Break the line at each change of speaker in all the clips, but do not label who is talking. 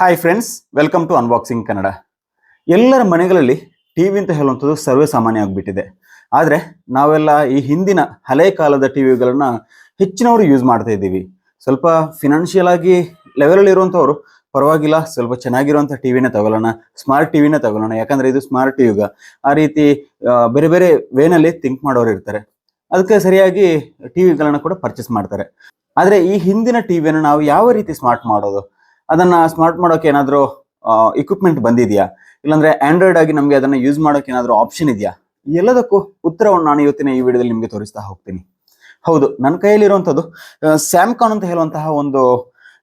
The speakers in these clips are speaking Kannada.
Hi friends welcome to unboxing Kannada ಎಲ್ಲರ ಮನೆಗಳಲ್ಲಿ ಟಿ ವಿ ಅಂತ ಹೇಳುವಂಥದ್ದು ಸರ್ವೇ ಸಾಮಾನ್ಯ ಆಗಿಬಿಟ್ಟಿದೆ. ಆದರೆ ನಾವೆಲ್ಲ ಈ ಹಿಂದಿನ ಹಳೆ ಕಾಲದ ಟಿ ವಿಗಳನ್ನ ಹೆಚ್ಚಿನವರು ಯೂಸ್ ಮಾಡ್ತಾ ಇದ್ದೀವಿ. ಸ್ವಲ್ಪ ಫಿನಾನ್ಷಿಯಲ್ ಆಗಿ ಲೆವೆಲಲ್ಲಿ ಇರುವಂಥವ್ರು, ಪರವಾಗಿಲ್ಲ, ಸ್ವಲ್ಪ ಚೆನ್ನಾಗಿರುವಂಥ ಟಿವಿನೇ ತಗೊಳ್ಳೋಣ ಸ್ಮಾರ್ಟ್ ಟಿವಿನೇ ತಗೊಳ್ಳೋಣ. ಯಾಕಂದ್ರೆ ಇದು ಸ್ಮಾರ್ಟ್ ಯುಗ. ಆ ರೀತಿ ಬೇರೆ ಬೇರೆ ವೇನಲ್ಲಿ ಥಿಂಕ್ ಮಾಡೋರು ಇರ್ತಾರೆ. ಅದಕ್ಕೆ ಸರಿಯಾಗಿ ಟಿವಿಗಳನ್ನ ಕೂಡ ಪರ್ಚೇಸ್ ಮಾಡ್ತಾರೆ. ಆದರೆ ಈ ಹಿಂದಿನ ಟಿವಿಯನ್ನು ನಾವು ಯಾವ ರೀತಿ ಸ್ಮಾರ್ಟ್ ಮಾಡೋದು? ಅದನ್ನ ಸ್ಮಾರ್ಟ್ ಮಾಡೋಕೆ ಏನಾದರೂ ಇಕ್ವಿಪ್ಮೆಂಟ್ ಬಂದಿದೆಯಾ? ಇಲ್ಲಾಂದ್ರೆ ಆಂಡ್ರಾಯ್ಡ್ ಆಗಿ ನಮಗೆ ಅದನ್ನ ಯೂಸ್ ಮಾಡೋಕೆ ಏನಾದರೂ ಆಪ್ಷನ್ ಇದೆಯಾ? ಎಲ್ಲದಕ್ಕೂ ಉತ್ತರವನ್ನು ನಾನು ಇವತ್ತಿನ ಈ ವಿಡಿಯೋದಲ್ಲಿ ನಿಮಗೆ ತೋರಿಸ್ತಾ ಹೋಗ್ತೀನಿ. ಹೌದು ನನ್ನ ಕೈಯಲ್ಲಿರುವಂಥದ್ದು ಸ್ಯಾಮ್ಕಾನ್ ಅಂತ ಹೇಳುವಂತಹ ಒಂದು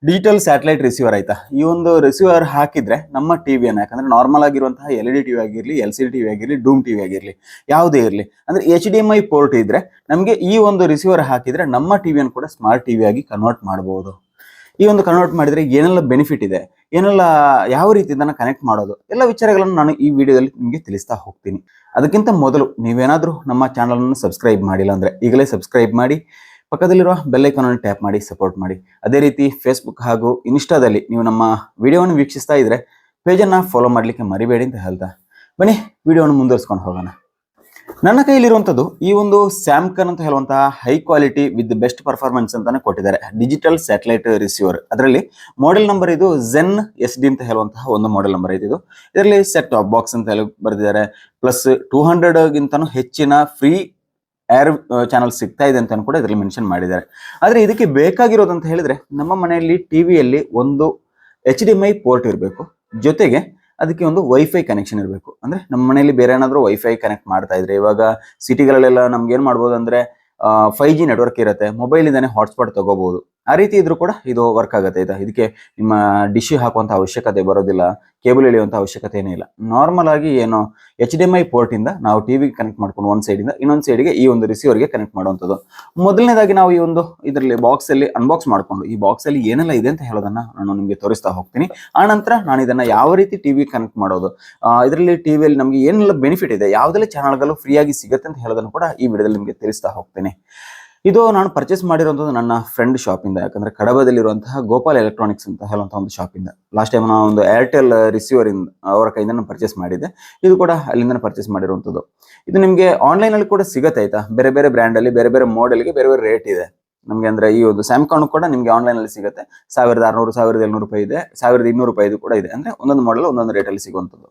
ಡಿಜಿಟಲ್ ಸ್ಯಾಟಲೈಟ್ ರಿಸೀವರ್ ಆಯ್ತಾ? ಈ ಒಂದು ರಿಸೀವರ್ ಹಾಕಿದ್ರೆ ನಮ್ಮ ಟಿವಿಯನ್ನು ಯಾಕಂದ್ರೆ ನಾರ್ಮಲ್ ಆಗಿರುವಂತಹ ಎಲ್ ಇ ಡಿ ಟಿವಿ ಆಗಿರಲಿ ಎಲ್ ಸಿ ಡಿ ಟಿವಿ ಆಗಿರಲಿ ಡೂಮ್ ಟಿವಿ ಆಗಿರಲಿ, ಯಾವುದೇ ಇರಲಿ, ಅಂದ್ರೆ H D M I port ಇದ್ರೆ ನಮಗೆ ಈ ಒಂದು ರಿಸೀವರ್ ಹಾಕಿದ್ರೆ ನಮ್ಮ ಟಿವಿಯನ್ನು ಕೂಡ ಸ್ಮಾರ್ಟ್ ಟಿವಿ ಆಗಿ ಕನ್ವರ್ಟ್ ಮಾಡಬಹುದು ಈ ಒಂದು ಕನ್ವರ್ಟ್ ಮಾಡಿದರೆ ಏನೆಲ್ಲ ಬೆನಿಫಿಟ್ ಇದೆ? ಏನೆಲ್ಲ, ಯಾವ ರೀತಿ ಇದನ್ನು ಕನೆಕ್ಟ್ ಮಾಡೋದು? ಎಲ್ಲ ವಿಚಾರಗಳನ್ನು ನಾನು ಈ ವಿಡಿಯೋದಲ್ಲಿ ನಿಮಗೆ ತಿಳಿಸ್ತಾ ಹೋಗ್ತೀನಿ. ಅದಕ್ಕಿಂತ ಮೊದಲು ನೀವೇನಾದರೂ ನಮ್ಮ ಚಾನಲನ್ನು ಸಬ್ಸ್ಕ್ರೈಬ್ ಮಾಡಿಲ್ಲ ಅಂದರೆ ಈಗಲೇ ಸಬ್ಸ್ಕ್ರೈಬ್ ಮಾಡಿ, ಪಕ್ಕದಲ್ಲಿರುವ ಬೆಲ್ಲೈಕನ್ ಅನ್ನು ಟ್ಯಾಪ್ ಮಾಡಿ ಸಪೋರ್ಟ್ ಮಾಡಿ. ಅದೇ ರೀತಿ ಫೇಸ್ಬುಕ್ ಹಾಗೂ ಇನ್ಸ್ಟಾದಲ್ಲಿ ನೀವು ನಮ್ಮ ವಿಡಿಯೋವನ್ನು ವೀಕ್ಷಿಸ್ತಾ ಇದ್ದರೆ ಪೇಜನ್ನು ಫಾಲೋ ಮಾಡಲಿಕ್ಕೆ ಮರಿಬೇಡಿ ಅಂತ ಹೇಳ್ತಾ. ಬನ್ನಿ ವಿಡಿಯೋವನ್ನು ಮುಂದುವರಿಸ್ಕೊಂಡು ಹೋಗೋಣ. ನನ್ನ ಕೈಯಲ್ಲಿರುವಂಥದ್ದು ಈ ಒಂದು ಸ್ಯಾಮ್ಕನ್ ಅಂತ ಹೇಳುವಂತಹ high quality with best performance ಅಂತಾನೆ ಕೊಟ್ಟಿದ್ದಾರೆ. ಡಿಜಿಟಲ್ ಸ್ಯಾಟಲೈಟ್ ರಿಸೀವರ್ ಅದರಲ್ಲಿ ಮಾಡೆಲ್ ನಂಬರ್ ಇದು ಝೆನ್ ಎಸ್ ಡಿ ಅಂತ ಹೇಳುವಂತಹ ಒಂದು ಮಾಡೆಲ್ ನಂಬರ್ ಇದೆ ಇದು. ಇದರಲ್ಲಿ ಸೆಟ್ ಟಾಪ್ ಬಾಕ್ಸ್ ಅಂತ ಹೇಳಿ ಬರೆದಿದ್ದಾರೆ. ಪ್ಲಸ್ ಟೂ ಹಂಡ್ರೆಡ್ ಗಿಂತನೂ ಹೆಚ್ಚಿನ ಫ್ರೀ ಏರ್ ಚಾನಲ್ ಸಿಗ್ತಾ ಇದೆ ಅಂತ ಕೂಡ ಇದರಲ್ಲಿ ಮೆನ್ಷನ್ ಮಾಡಿದ್ದಾರೆ. ಆದರೆ ಇದಕ್ಕೆ ಬೇಕಾಗಿರೋದು ಅಂತ ಹೇಳಿದ್ರೆ ನಮ್ಮ ಮನೆಯಲ್ಲಿ ಟಿವಿಯಲ್ಲಿ ಒಂದು ಎಚ್ ಡಿ ಪೋರ್ಟ್ ಇರಬೇಕು. ಜೊತೆಗೆ ಅದಕ್ಕೆ ಒಂದು ವೈಫೈ ಕನೆಕ್ಷನ್ ಇರಬೇಕು. ಅಂದ್ರೆ ನಮ್ಮ ಮನೆಯಲ್ಲಿ ಬೇರೆ ಏನಾದರೂ ವೈಫೈ ಕನೆಕ್ಟ್ ಮಾಡ್ತಾ ಇದ್ರೆ, ಇವಾಗ ಸಿಟಿಗಳಲ್ಲೆಲ್ಲ ನಮ್ಗೆ ಏನ್ ಮಾಡ್ಬೋದು ಅಂದ್ರೆ ಫೈವ್ ಜಿ ನೆಟ್ವರ್ಕ್ ಇರುತ್ತೆ ಮೊಬೈಲ್ ಇಂದಾನೆ ಹಾಟ್ಸ್ಪಾಟ್ ತಗೋಬಹುದು ಆ ರೀತಿ ಇದ್ರೂ ಕೂಡ ಇದು ವರ್ಕ್ ಆಗುತ್ತೆ. ಆಯ್ತಾ ಇದಕ್ಕೆ ನಿಮ್ಮ ಡಿಶ್ ಹಾಕುವಂತ ಅವಶ್ಯಕತೆ ಬರೋದಿಲ್ಲ ಕೇಬಲ್ ಎಳೆಯುವಂತ ಅವಶ್ಯಕತೆ ಏನೇ ಇಲ್ಲ. ನಾರ್ಮಲ್ ಆಗಿ ಏನು H D M I port ಇಂದ ನಾವು ಟಿವಿ ಕನೆಕ್ಟ್ ಮಾಡ್ಕೊಂಡು ಒಂದ್ ಸೈಡ್ ಇಂದ ಇನ್ನೊಂದ್ ಸೈಡ್ಗೆ ಈ ಒಂದು ರಿಸೀವರ್ಗೆ ಕನೆಕ್ಟ್ ಮಾಡುವಂಥದ್ದು. ಮೊದಲನೇದಾಗಿ ನಾವು ಈ ಒಂದು ಇದರಲ್ಲಿ ಬಾಕ್ಸ್ ಅಲ್ಲಿ ಅನ್ಬಾಕ್ಸ್ ಮಾಡ್ಕೊಂಡು, ಈ ಬಾಕ್ಸ್ ಅಲ್ಲಿ ಏನೆಲ್ಲ ಇದೆ ಅಂತ ಹೇಳೋದನ್ನ ನಾನು ನಿಮಗೆ ತೋರಿಸ್ತಾ ಹೋಗ್ತೀನಿ. ಆ ನಂತರ ನಾನು ಇದನ್ನ ಯಾವ ರೀತಿ ಟಿವಿ ಕನೆಕ್ಟ್ ಮಾಡೋದು ಇದರಲ್ಲಿ ಟಿವಿಯಲ್ಲಿ ನಮಗೆ ಏನೆಲ್ಲ ಬೆನಿಫಿಟ್ ಇದೆ, ಯಾವುದೆಲ್ಲ ಚಾನಲ್ಗಳು ಫ್ರೀಯಾಗಿ ಸಿಗುತ್ತೆ ಅಂತ ಹೇಳೋದನ್ನು ಕೂಡ ಈ ವಿಡಿಯೋದಲ್ಲಿ ನಿಮಗೆ ತಿಳಿಸ್ತಾ ಹೋಗ್ತೇನೆ. ಇದು ನಾನು ಪರ್ಚೇಸ್ ಮಾಡಿರುವಂಥದ್ದು ನನ್ನ ಫ್ರೆಂಡ್ ಶಾಪಿಂದ ಯಾಕಂದ್ರೆ ಕಡಬದಲ್ಲಿರುವಂತಹ ಗೋಪಾಲ್ ಎಲೆಕ್ಟ್ರಾನಿಕ್ಸ್ ಅಂತ ಹೇಳುವಂತಹ ಒಂದು ಶಾಪಿಂದ ಲಾಸ್ಟ್ ಟೈಮ್ ನಾನು ಒಂದು ಏರ್ಟೆಲ್ ರಿಸೀವರ್ ಇಂದ ಅವರ ಕೈಯಿಂದ ನಾನು ಪರ್ಚೇಸ್ ಮಾಡಿದ್ದೆ. ಇದು ಕೂಡ ಅಲ್ಲಿಂದ ಪರ್ಚೇಸ್ ಮಾಡಿರುವಂಥದ್ದು. ಇದು ನಿಮಗೆ ಆನ್ಲೈನ್ ಅಲ್ಲಿ ಕೂಡ ಸಿಗುತ್ತೆ ಆಯ್ತಾ? ಬೇರೆ ಬೇರೆ ಬ್ರ್ಯಾಂಡ್ ಅಲ್ಲಿ, ಬೇರೆ ಬೇರೆ ಮಾಡೆಲ್ಗೆ ಬೇರೆ ಬೇರೆ ರೇಟ್ ಇದೆ. ನಮಗೆ ಅಂದ್ರೆ ಈ ಒಂದು ಸ್ಯಾಮ್ಕಾನ್ ಕೂಡ ನಿಮಗೆ ಆನ್ಲೈನ್ ಅಲ್ಲಿ ಸಿಗುತ್ತೆ. ಸಾವಿರದ ಆರುನೂರು, ಸಾವಿರದ ಏಳ್ನೂರು ರೂಪಾಯಿ ಇದೆ. ಸಾವಿರದ ಇನ್ನೂರು ರೂಪಾಯಿ ಇದು ಕೂಡ ಇದೆ. ಅಂದ್ರೆ ಒಂದೊಂದು ಮಾಡಲ್ ಒಂದೊಂದು ರೇಟಲ್ಲಿ ಸಿಗುವಂಥದ್ದು.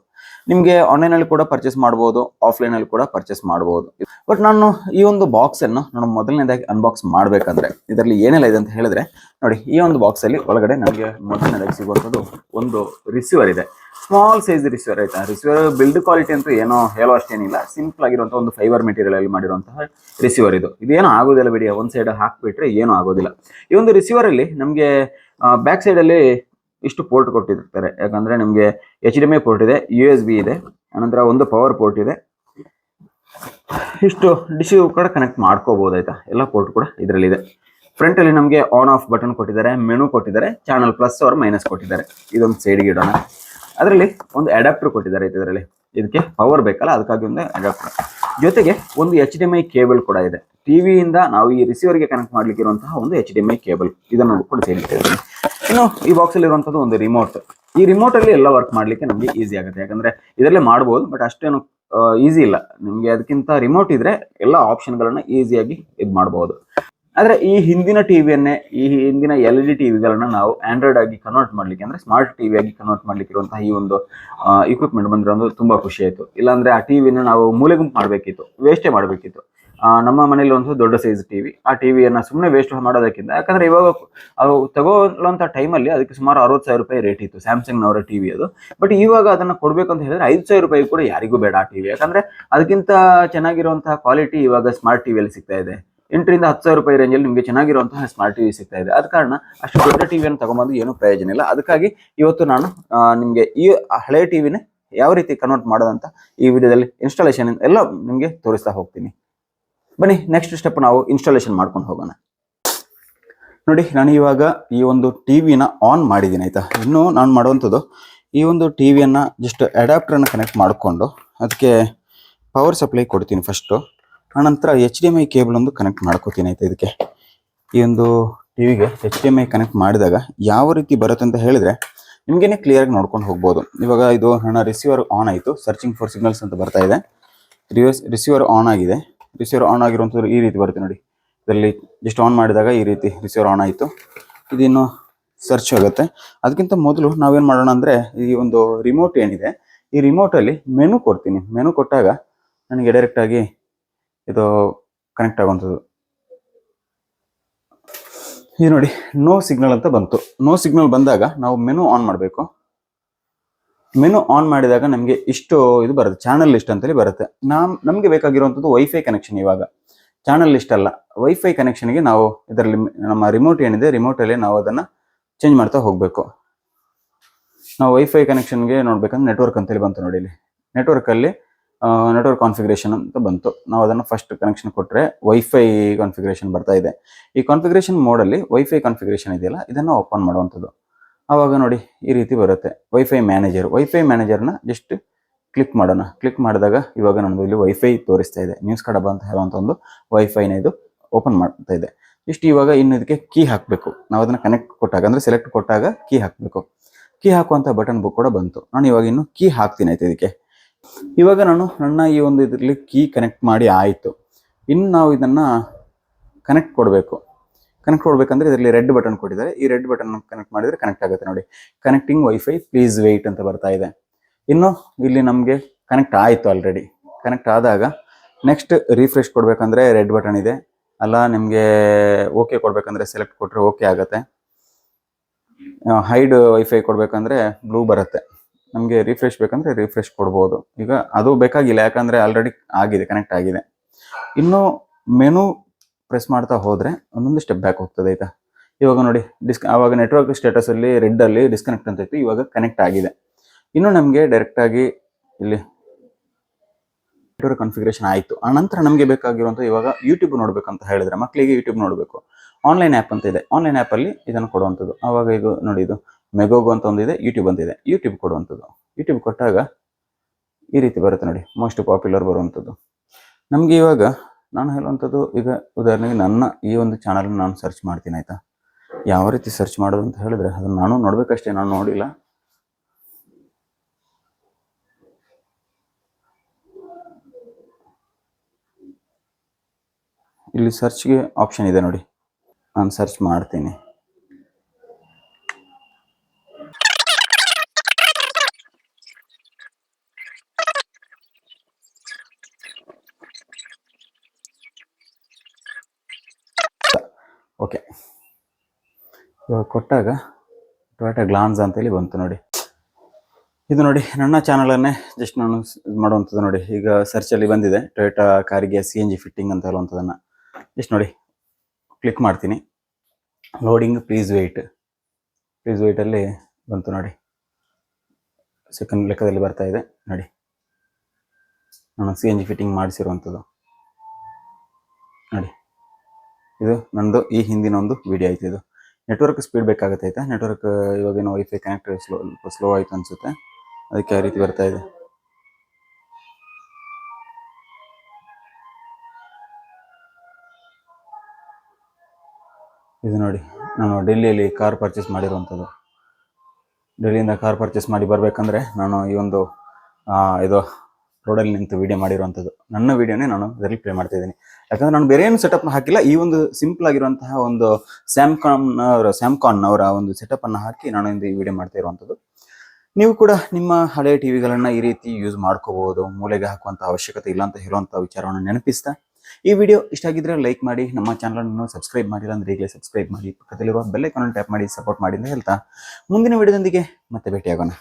ನಿಮಗೆ ಆನ್ಲೈನಲ್ಲಿ ಕೂಡ ಪರ್ಚೇಸ್ ಮಾಡ್ಬೋದು ಆಫ್ಲೈನಲ್ಲಿ ಕೂಡ ಪರ್ಚೇಸ್ ಮಾಡ್ಬೋದು. ಬಟ್ ನಾನು ಈ ಒಂದು ಬಾಕ್ಸನ್ನು ನಾನು ಮೊದಲನೇದಾಗಿ ಅನ್ಬಾಕ್ಸ್ ಮಾಡಬೇಕಂದ್ರೆ ಇದರಲ್ಲಿ ಏನೆಲ್ಲ ಇದೆ ಅಂತ ಹೇಳಿದ್ರೆ, ನೋಡಿ ಈ ಒಂದು ಬಾಕ್ಸಲ್ಲಿ ಒಳಗಡೆ ನಮಗೆ ಮೊದಲನೇದಾಗಿ ಸಿಗುವಂಥದ್ದು ಒಂದು ರಿಸೀವರ್ ಇದೆ. ಸ್ಮಾಲ್ ಸೈಜ್ ರಿಸೀವರ್ ಆಯ್ತಾ? ರಿಸೀವರ್ ಬಿಲ್ಡ್ ಕ್ವಾಲಿಟಿ ಅಂತೂ ಏನೋ ಹೇಳೋ ಅಷ್ಟೇನಿಲ್ಲ. ಸಿಂಪಲ್ ಆಗಿರುವಂಥ ಒಂದು ಫೈಬರ್ ಮೆಟೀರಿಯಲ್ ಅಲ್ಲಿ ಮಾಡಿರುವಂತಹ ರಿಸೀವರ್ ಇದು. ಇದೇನು ಆಗೋದಿಲ್ಲ ಬಿಡಿ ಒಂದು ಸೈಡ್ ಹಾಕ್ಬಿಟ್ರೆ ಏನೂ ಆಗೋದಿಲ್ಲ. ಈ ಒಂದು ರಿಸೀವರ್ ಅಲ್ಲಿ ನಮಗೆ ಬ್ಯಾಕ್ ಸೈಡಲ್ಲಿ ಇಷ್ಟು ಪೋರ್ಟ್ ಕೊಟ್ಟಿರ್ತಾರೆ. ಯಾಕಂದ್ರೆ ನಿಮಗೆ H D M I port ಇದೆ ಯು ಎಸ್ ಬಿ ಇದೆ, ಆನಂತರ ಒಂದು ಪವರ್ ಪೋರ್ಟ್ ಇದೆ. ಇಷ್ಟು ಡಿಶ್ ಕೂಡ ಕನೆಕ್ಟ್ ಮಾಡ್ಕೋಬಹುದು ಎಲ್ಲ ಪೋರ್ಟ್ ಕೂಡ ಇದರಲ್ಲಿ ಇದೆ ಫ್ರಂಟ್ ಅಲ್ಲಿ ನಮಗೆ ಆನ್ ಆಫ್ ಬಟನ್ ಕೊಟ್ಟಿದ್ದಾರೆ ಮೆನು ಕೊಟ್ಟಿದ್ದಾರೆ ಚಾನಲ್ ಪ್ಲಸ್ ಅವ್ರ ಮೈನಸ್ ಕೊಟ್ಟಿದ್ದಾರೆ. ಇದೊಂದು ಸೈಡ್ಗೆ ಇಡೋಣ. ಅದರಲ್ಲಿ ಒಂದು ಅಡಾಪ್ಟರ್ ಕೊಟ್ಟಿದ್ದಾರೆ ಇದರಲ್ಲಿ. ಇದಕ್ಕೆ ಪವರ್ ಬೇಕಲ್ಲ, ಅದಕ್ಕಾಗಿ ಒಂದು ಅಡಾಪ್ಟರ್ ಜೊತೆಗೆ ಒಂದು H D M I cable ಕೂಡ ಇದೆ. ಟಿವಿಯಿಂದ ನಾವು ಈ ರಿಸೀವರ್ಗೆ ಕನೆಕ್ಟ್ ಮಾಡ್ಲಿಕ್ಕೆ ಇರುವಂತಹ ಒಂದು H D M I cable ಇದನ್ನು ಕೂಡ ಸೇರಿಟ್ಟಿದ್ದೀನಿ ಇನ್ನು ಈ ಬಾಕ್ಸ್ ಅಲ್ಲಿ ಇರುವಂತದ್ದು ಒಂದು ರಿಮೋಟ್ ಈ ರಿಮೋಟ್ ಅಲ್ಲಿ ಎಲ್ಲ ವರ್ಕ್ ಮಾಡ್ಲಿಕ್ಕೆ ನಮಗೆ ಈಸಿ ಆಗುತ್ತೆ. ಯಾಕಂದ್ರೆ ಇದರಲ್ಲೇ ಮಾಡ್ಬೋದು ಬಟ್ ಅಷ್ಟೇನು ಈಸಿ ಇಲ್ಲ. ನಿಮಗೆ ಅದಕ್ಕಿಂತ ರಿಮೋಟ್ ಇದ್ರೆ ಎಲ್ಲ ಆಪ್ಷನ್ಗಳನ್ನ ಈಸಿಯಾಗಿ ಇದು ಮಾಡಬಹುದು ಆದ್ರೆ ಈ ಹಿಂದಿನ ಟಿವಿಯನ್ನೇ ಈ ಹಿಂದಿನ ಎಲ್ ಇ ಡಿ ಟಿವಿಗಳನ್ನ ನಾವು ಆಂಡ್ರಾಯ್ಡ್ ಆಗಿ ಕನ್ವರ್ಟ್ ಮಾಡ್ಲಿಕ್ಕೆ, ಅಂದ್ರೆ ಸ್ಮಾರ್ಟ್ ಟಿವಿ ಆಗಿ ಕನ್ವರ್ಟ್ ಮಾಡ್ಲಿಕ್ಕೆ ಇರುವಂತಹ ಈ ಒಂದು ಇಕ್ವಿಪ್ಮೆಂಟ್ ಬಂದಿರೋದು ತುಂಬಾ ಖುಷಿ ಆಯ್ತು. ಇಲ್ಲಾಂದ್ರೆ ಆ ಟಿವಿನ ನಾವು ಮೂಲೆ ಗುಂಪು ಮಾಡಬೇಕಿತ್ತು ವೇಸ್ಟೇ ಮಾಡಬೇಕಿತ್ತು. ನಮ್ಮ ಮನೇಲಿ ಒಂದು ದೊಡ್ಡ ಸೈಜ್ ಟಿವಿ ಆ ಟಿವಿಯನ್ನ ಸುಮ್ಮನೆ ವೇಸ್ಟ್ ಮಾಡೋದಕ್ಕಿಂತ, ಯಾಕಂದ್ರೆ ಇವಾಗ ಅವು ಟೈಮ್ ಟೈಮಲ್ಲಿ ಅದಕ್ಕೆ ಸುಮಾರು ಅರವತ್ತು ಸಾವಿರ ರೂಪಾಯಿ ರೇಟ್ ಇತ್ತು ಸ್ಯಾಮ್ಸಂಗ್ನವರ ಟಿವಿ ಅದು. ಬಟ್ ಇವಾಗ ಅದನ್ನ ಕೊಡ್ಬೇಕು ಅಂತ ಹೇಳಿದ್ರೆ ಐದು ಸಾವಿರ ರೂಪಾಯಿ ಕೂಡ ಯಾರಿಗೂ ಬೇಡ ಆ ಟಿವಿ ಯಾಕಂದ್ರೆ ಅದಕ್ಕಿಂತ ಚೆನ್ನಾಗಿರುವಂತಹ ಕ್ವಾಲಿಟಿ ಇವಾಗ ಸ್ಮಾರ್ಟ್ ಟಿವಿಯಲ್ಲಿ ಸಿಗ್ತಾ ಇದೆ. ಎಂಟರಿಂದ ಹತ್ತು ಸಾವಿರ ರೂಪಾಯಿ ರೇಂಜಲ್ಲಿ ನಿಮಗೆ ಚೆನ್ನಾಗಿರುವಂತಹ ಸ್ಮಾರ್ಟ್ ಟಿವಿ ಸಿಗ್ತಾ ಇದೆ. ಅದ ಕಾರಣ ಅಷ್ಟು ದೊಡ್ಡ ಟಿವಿಯನ್ನು ತಗೊಂಬಂದು ಏನೂ ಪ್ರಯೋಜನ ಇಲ್ಲ. ಅದಕ್ಕಾಗಿ ಇವತ್ತು ನಾನು ನಿಮಗೆ ಈ ಹಳೆ ಟಿವಿನೇ ಯಾವ ರೀತಿ ಕನ್ವರ್ಟ್ ಮಾಡೋದಂತ ಈ ವಿಡಿಯೋದಲ್ಲಿ ಇನ್ಸ್ಟಾಲೇಷನ್ ಎಲ್ಲ ನಿಮಗೆ ತೋರಿಸ್ತಾ ಹೋಗ್ತೀನಿ. ಬನ್ನಿ ನೆಕ್ಸ್ಟ್ ಸ್ಟೆಪ್ ನಾವು ಇನ್ಸ್ಟಾಲೇಷನ್ ಮಾಡ್ಕೊಂಡು ಹೋಗೋಣ. ನೋಡಿ, ನಾನು ಇವಾಗ ಈ ಒಂದು ಟಿವಿನ ಆನ್ ಮಾಡಿದ್ದೀನಿ, ಆಯಿತಾ? ಇನ್ನೂ ನಾನು ಮಾಡುವಂಥದ್ದು, ಈ ಒಂದು ಟಿವಿಯನ್ನು ಜಸ್ಟ್ ಅಡ್ಯಾಪ್ಟ್ರನ್ನು ಕನೆಕ್ಟ್ ಮಾಡಿಕೊಂಡು, ಅದಕ್ಕೆ ಪವರ್ ಸಪ್ಲೈ ಕೊಡ್ತೀನಿ ಫಸ್ಟು ಆನಂತರ H D M I cable ಒಂದು ಕನೆಕ್ಟ್ ಮಾಡ್ಕೋತೀನಿ, ಆಯ್ತಾ ಇದಕ್ಕೆ? ಈ ಒಂದು ಟಿವಿಗೆ H D M I connect ಮಾಡಿದಾಗ ಯಾವ ರೀತಿ ಬರುತ್ತೆ ಅಂತ ಹೇಳಿದರೆ, ನಿಮಗೇನೆ ಕ್ಲಿಯರಾಗಿ ನೋಡ್ಕೊಂಡು ಹೋಗ್ಬೋದು. ಇವಾಗ ಇದು ನನ್ನ ರಿಸೀವರ್ ಆನ್ ಆಯಿತು ಸರ್ಚಿಂಗ್ ಫಾರ್ ಸಿಗ್ನಲ್ಸ್ ಅಂತ ಬರ್ತಾ ಇದೆ. ರಿವರ್ಸ್ ರಿಸೀವರ್ ಆನ್ ಆಗಿದೆ. ರಿಸೀವರ್ ಆನ್ ಆಗಿರುವಂಥದ್ದು ಈ ರೀತಿ ಬರುತ್ತೆ ನೋಡಿ. ಇದರಲ್ಲಿ ಜಸ್ಟ್ ಆನ್ ಮಾಡಿದಾಗ ಈ ರೀತಿ ರಿಸೀವರ್ ಆನ್ ಆಯಿತು. ಇದಿನ್ನು ಸರ್ಚ್ ಆಗುತ್ತೆ. ಅದಕ್ಕಿಂತ ಮೊದಲು ನಾವೇನು ಮಾಡೋಣ ಅಂದರೆ ಈ ಒಂದು ರಿಮೋಟ್ ಏನಿದೆ, ಈ ರಿಮೋಟಲ್ಲಿ ಮೆನು ಕೊಡ್ತೀನಿ. ಮೆನು ಕೊಟ್ಟಾಗ ನನಗೆ ಡೈರೆಕ್ಟಾಗಿ ಇದು ಕನೆಕ್ಟ್ ಆಗುವಂಥದ್ದು. ಇದು ನೋಡಿ ನೋ ಸಿಗ್ನಲ್ ಅಂತ ಬಂತು. ನೋ ಸಿಗ್ನಲ್ ಬಂದಾಗ ನಾವು ಮೆನು ಆನ್ ಮಾಡಬೇಕು. ಮೆನು ಆನ್ ಮಾಡಿದಾಗ ನಮಗೆ ಇಷ್ಟು ಇದು ಬರುತ್ತೆ. ಚಾನಲ್ ಲಿಸ್ಟ್ ಅಂತೇಳಿ ಬರುತ್ತೆ. ನಾವು ನಮಗೆ ಬೇಕಾಗಿರುವಂಥದ್ದು ವೈಫೈ ಕನೆಕ್ಷನ್ ಇವಾಗ. ಚಾನಲ್ ಲಿಸ್ಟ್ ಅಲ್ಲ. ವೈಫೈ ಕನೆಕ್ಷನ್ಗೆ ನಾವು ಇದರಲ್ಲಿ ನಮ್ಮ ರಿಮೋಟ್ ಏನಿದೆ ರಿಮೋಟಲ್ಲಿ ನಾವು ಅದನ್ನು ಚೇಂಜ್ ಮಾಡ್ತಾ ಹೋಗಬೇಕು. ನಾವು ವೈಫೈ ಕನೆಕ್ಷನ್ಗೆ ನೋಡ್ಬೇಕಂದ್ರೆ ನೆಟ್ವರ್ಕ್ ಅಂತೇಳಿ ಬಂತು ನೋಡಿ ಇಲ್ಲಿ. ನೆಟ್ವರ್ಕಲ್ಲಿ ನೆಟ್ವರ್ಕ್ ಕಾನ್ಫಿಗರೇಷನ್ ಅಂತ ಬಂತು. ನಾವು ಅದನ್ನು ಫಸ್ಟ್ ಕನೆಕ್ಷನ್ ಕೊಟ್ಟರೆ ವೈಫೈ ಕಾನ್ಫಿಗರೇಷನ್ ಬರ್ತಾ ಇದೆ. ಈ ಕಾನ್ಫಿಗರೇಷನ್ ಮೋಡಲ್ಲಿ ವೈಫೈ ಕಾನ್ಫಿಗರೇಷನ್ ಇದೆಯಲ್ಲ, ಇದನ್ನು ಓಪನ್ ಮಾಡುವಂಥದ್ದು. ಆವಾಗ ನೋಡಿ ಈ ರೀತಿ ಬರುತ್ತೆ. ವೈಫೈ ಮ್ಯಾನೇಜರ್ ವೈಫೈ ಮ್ಯಾನೇಜರ್ನ ಜಸ್ಟ್ ಕ್ಲಿಕ್ ಮಾಡೋಣ. ಕ್ಲಿಕ್ ಮಾಡಿದಾಗ ಇವಾಗ ನಾನು ಇಲ್ಲಿ ವೈಫೈ ತೋರಿಸ್ತಾ ಇದೆ. ನ್ಯೂಸ್ ಕಡಬ ಅಂತ ಹೇಳುವಂಥ ಒಂದು ವೈಫೈನ ಇದು ಓಪನ್ ಮಾಡ್ತಾ ಇದೆ. ಇಷ್ಟು ಇವಾಗ ಇನ್ನು ಇದಕ್ಕೆ ಕೀ ಹಾಕಬೇಕು. ನಾವು ಅದನ್ನು ಕನೆಕ್ಟ್ ಕೊಟ್ಟಾಗ, ಅಂದರೆ ಸೆಲೆಕ್ಟ್ ಕೊಟ್ಟಾಗ ಕೀ ಹಾಕಬೇಕು. ಕೀ ಹಾಕುವಂಥ ಬಟನ್ ಬುಕ್ ಕೂಡ ಬಂತು. ನಾನು ಇವಾಗ ಇನ್ನು ಕೀ ಹಾಕ್ತೀನಿ ಆಯ್ತು ಇದಕ್ಕೆ. ಇವಾಗ ನಾನು ನನ್ನ ಈ ಒಂದು ಇದರಲ್ಲಿ ಕೀ ಕನೆಕ್ಟ್ ಮಾಡಿ ಆಯಿತು. ಇನ್ನು ನಾವು ಇದನ್ನು ಕನೆಕ್ಟ್ ಕೊಡಬೇಕು. ಕನೆಕ್ಟ್ ಕೊಡ್ಬೇಕಂದ್ರೆ ಇದರಲ್ಲಿ ರೆಡ್ ಬಟನ್ ಕೊಟ್ಟಿದ್ದಾರೆ. ಈ ರೆಡ್ ಬಟನ್ ಕನೆಕ್ಟ್ ಮಾಡಿದ್ರೆ ಕನೆಕ್ಟ್ ಆಗುತ್ತೆ ನೋಡಿ. ಕನೆಕ್ಟಿಂಗ್ ವೈಫೈ ಪ್ಲೀಸ್ ವೆಯ್ಟ್ ಅಂತ ಬರ್ತಾ ಇದೆ. ಇನ್ನು ಇಲ್ಲಿ ನಮಗೆ ಕನೆಕ್ಟ್ ಆಯಿತು ಆಲ್ರೆಡಿ ಕನೆಕ್ಟ್ ಆದಾಗ ನೆಕ್ಸ್ಟ್ ರಿಫ್ರೆಶ್ ಕೊಡಬೇಕಂದ್ರೆ ರೆಡ್ ಬಟನ್ ಇದೆ. ಅಲ್ಲ, ನಿಮಗೆ ಓಕೆ ಕೊಡಬೇಕಂದ್ರೆ ಸೆಲೆಕ್ಟ್ ಕೊಟ್ಟರೆ ಓಕೆ ಆಗುತ್ತೆ. ಹೈಡ್ ವೈಫೈ ಕೊಡಬೇಕಂದ್ರೆ ಬ್ಲೂ ಬರುತ್ತೆ. ನಮಗೆ ರಿಫ್ರೆಶ್ ಬೇಕಂದ್ರೆ ರಿಫ್ರೆಶ್ ಕೊಡ್ಬೋದು. ಈಗ ಅದು ಬೇಕಾಗಿಲ್ಲ, ಯಾಕಂದ್ರೆ ಆಲ್ರೆಡಿ ಆಗಿದೆ ಕನೆಕ್ಟ್ ಆಗಿದೆ. ಇನ್ನು ಮೆನು ಪ್ರೆಸ್ ಮಾಡ್ತಾ ಹೋದರೆ ಒಂದೊಂದು ಸ್ಟೆಪ್ ಬ್ಯಾಕ್ ಹೋಗ್ತದೆ ಆಯಿತಾ? ಇವಾಗ ನೋಡಿ ಡಿಸ್ಕ್ ಆವಾಗ ನೆಟ್ವರ್ಕ್ ಸ್ಟೇಟಸಲ್ಲಿ ರೆಡ್ಡಲ್ಲಿ ಡಿಸ್ಕನೆಕ್ಟ್ ಅಂತ ಇತ್ತು, ಇವಾಗ ಕನೆಕ್ಟ್ ಆಗಿದೆ. ಇನ್ನು ನಮಗೆ ಡೈರೆಕ್ಟಾಗಿ ಇಲ್ಲಿ ನೆಟ್ವರ್ಕ್ ಕಾನ್ಫಿಗರೇಷನ್ ಆಯಿತು. ಆ ನಂತರ ನಮಗೆ ಬೇಕಾಗಿರುವಂಥ ಇವಾಗ ಯೂಟ್ಯೂಬ್ ನೋಡಬೇಕಂತ ಹೇಳಿದರೆ ಮಕ್ಕಳಿಗೆ ಯೂಟ್ಯೂಬ್ ನೋಡಬೇಕು. ಆನ್ಲೈನ್ ಆ್ಯಪ್ ಅಂತ ಇದೆ. ಆನ್ಲೈನ್ ಆ್ಯಪಲ್ಲಿ ಇದನ್ನು ಕೊಡುವಂಥದ್ದು. ಆವಾಗ ಇದು ನೋಡಿ, ಇದು ಮೆಗೋಗೋ ಅಂತ ಒಂದಿದೆ ಯೂಟ್ಯೂಬ್ ಅಂತ ಇದೆ. ಯೂಟ್ಯೂಬ್ ಕೊಡುವಂಥದ್ದು. ಯೂಟ್ಯೂಬ್ ಕೊಟ್ಟಾಗ ಈ ರೀತಿ ಬರುತ್ತೆ ನೋಡಿ ಮೋಸ್ಟ್ ಪಾಪ್ಯುಲರ್ ಬರುವಂಥದ್ದು. ನಮಗೆ ಇವಾಗ ನಾನು ಹೇಳುವಂಥದ್ದು, ಈಗ ಉದಾಹರಣೆಗೆ ನನ್ನ ಈ ಒಂದು ಚಾನಲ್ ನಾನು ಸರ್ಚ್ ಮಾಡ್ತೀನಿ ಆಯಿತಾ? ಯಾವ ರೀತಿ ಸರ್ಚ್ ಮಾಡೋದು ಅಂತ ಹೇಳಿದ್ರೆ, ಅದನ್ನು ನಾನು ನೋಡ್ಬೇಕಷ್ಟೇ, ನಾನು ನೋಡಿಲ್ಲ. ಇಲ್ಲಿ ಸರ್ಚ್ಗೆ ಆಪ್ಷನ್ ಇದೆ ನೋಡಿ. ನಾನು ಸರ್ಚ್ ಮಾಡ್ತೀನಿ. ಓಕೆ. ಇವಾಗ ಕೊಟ್ಟಾಗ ಟೊಯೋಟಾ ಗ್ಲಾನ್ಸ್ ಅಂತೇಳಿ ಬಂತು ನೋಡಿ. ಇದು ನೋಡಿ, ನನ್ನ ಚಾನಲನ್ನೇ ಜಸ್ಟ್ ನಾನು ಮಾಡುವಂಥದ್ದು ನೋಡಿ. ಈಗ ಸರ್ಚಲ್ಲಿ ಬಂದಿದೆ ಟೊಯೋಟಾ ಕಾರಿಗೆ ಸಿ ಎನ್ ಜಿ ಫಿಟ್ಟಿಂಗ್ ಅಂತ ಹೇಳುವಂಥದ್ದನ್ನು. ಜಸ್ಟ್ ನೋಡಿ ಕ್ಲಿಕ್ ಮಾಡ್ತೀನಿ. ಲೋಡಿಂಗ್ ಪ್ಲೀಸ್ ವೆಯ್ಟ್ ಪ್ಲೀಸ್ ವೆಯ್ಟಲ್ಲಿ ಬಂತು ನೋಡಿ. ಸೆಕೆಂಡ್ ಲೆಕ್ಕದಲ್ಲಿ ಬರ್ತಾ ಇದೆ, ನೋಡಿ. ನಾನು ಸಿ ಎನ್ ಜಿ ಫಿಟ್ಟಿಂಗ್ ಮಾಡಿಸಿರುವಂಥದ್ದು. ನೋಡಿ. ಇದು ನಂದು ಈ ಹಿಂದಿನ ಒಂದು ವಿಡಿಯೋ ಆಯ್ತು ಇದು. ನೆಟ್ವರ್ಕ್ ಸ್ಪೀಡ್ ಬೇಕಾಗುತ್ತೆ ಆಯ್ತಾ? ನೆಟ್ವರ್ಕ್ ಇವಾಗೇನೋ ವೈಫೈ ಕನೆಕ್ಟ್ ಸ್ಲೋ ಸ್ಲೋ ಆಯ್ತು ಅನ್ಸುತ್ತೆ. ಅದಕ್ಕೆ ಆ ರೀತಿ ಬರ್ತಾ ಇದೆ. ಇದು ನೋಡಿ, ನಾನು ಡೆಲ್ಲಿಯಲ್ಲಿ ಕಾರ್ ಪರ್ಚೇಸ್ ಮಾಡಿರುವಂಥದ್ದು. ಡೆಲ್ಲಿಯಿಂದ ಕಾರ್ ಪರ್ಚೇಸ್ ಮಾಡಿ ಬರಬೇಕಂದ್ರೆ ನಾನು ಈ ಒಂದು ಇದು ರೋಡಲ್ಲಿ ನಿಂತು ವಿಡಿಯೋ ಮಾಡಿರುವಂಥದ್ದು ನನ್ನ ವಿಡಿಯೋನೇ ನಾನು ಇದರಲ್ಲಿ ಪ್ಲೇ ಮಾಡ್ತಾ ಇದ್ದೀನಿ. ಯಾಕಂದ್ರೆ ನಾನು ಬೇರೆ ಏನು ಸೆಟಪ್ನ ಹಾಕಿಲ್ಲ, ಈ ಒಂದು ಸಿಂಪಲ್ ಆಗಿರುವಂತಹ ಒಂದು ಸ್ಯಾಮ್ಕಾನ್ ಅವರ ಸ್ಯಾಮ್ಕಾನ್ ಅವರ ಒಂದು ಸೆಟಪ್ ಅನ್ನು ಹಾಕಿ ನಾನು ಇಂದು ಈ ವಿಡಿಯೋ ಮಾಡ್ತಾ ಇರುವಂಥದ್ದು ನೀವು ಕೂಡ ನಿಮ್ಮ ಹಳೆಯ ಟಿವಿಗಳನ್ನ ಈ ರೀತಿ ಯೂಸ್ ಮಾಡ್ಕೋಬಹುದು ಮೂಲೆಗೆ ಹಾಕುವಂಥ ಅವಶ್ಯಕತೆ ಇಲ್ಲ ಅಂತ ಹೇಳುವಂತ ವಿಚಾರವನ್ನು ನೆನಪಿಸ್ತಾ. ಈ ವಿಡಿಯೋ ಇಷ್ಟ ಆಗಿದ್ರೆ ಲೈಕ್ ಮಾಡಿ, ನಮ್ಮ ಚಾನಲನ್ನು ಸಬ್ಸ್ಕ್ರೈಬ್ ಮಾಡಿಲ್ಲ ಅಂದ್ರೆ ಈಗಲೇ ಸಬ್ಸ್ಕ್ರೈಬ್ ಮಾಡಿ, ಪಕ್ಕದಲ್ಲಿರುವ ಬೆಲ್ ಐಕಾನ್ ಟ್ಯಾಪ್ ಮಾಡಿ ಸಪೋರ್ಟ್ ಮಾಡಿ ಅಂತ ಹೇಳ್ತಾ ಮುಂದಿನ ವಿಡಿಯೋದೊಂದಿಗೆ ಮತ್ತೆ ಭೇಟಿಯಾಗೋಣ.